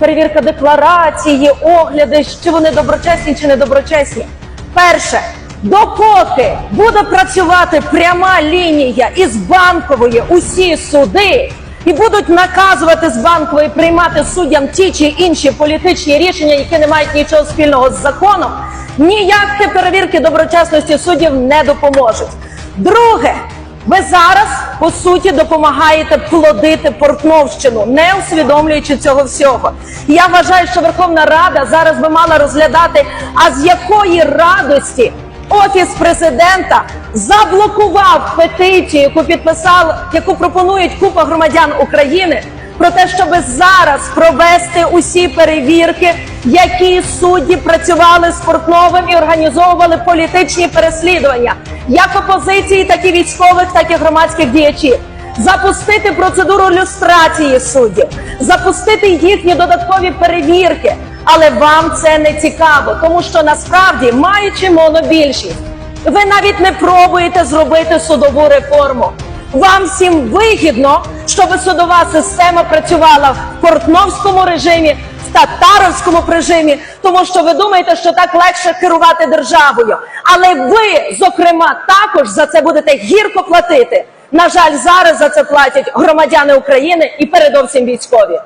перевірка декларації, огляди, чи вони доброчесні чи недоброчесні. Перше, допоки буде працювати пряма лінія із банкової усі суди. І будуть наказувати з банкової приймати суддям ті чи інші політичні рішення, які не мають нічого спільного з законом. Ніякі перевірки доброчесності суддів не допоможуть. Друге, ви зараз по суті допомагаєте плодити Портновщину, не усвідомлюючи цього всього. Я вважаю, що Верховна Рада зараз би мала розглядати, а з якої радості офіс президента заблокував петицію, яку підписав, яку пропонують купа громадян України. Про те, щоб зараз провести усі перевірки, які судді працювали з Портновим і організовували політичні переслідування, як опозиції, так і військових, так і громадських діячів, запустити процедуру люстрації суддів, запустити їхні додаткові перевірки. Але вам це не цікаво, тому що насправді, маючи монобільшість, ви навіть не пробуєте зробити судову реформу. Вам всім вигідно, щоб судова система працювала в портновському режимі, в татаровському режимі, тому що ви думаєте, що так легше керувати державою. Але ви, зокрема, також за це будете гірко платити. На жаль, зараз за це платять громадяни України і передовсім військові.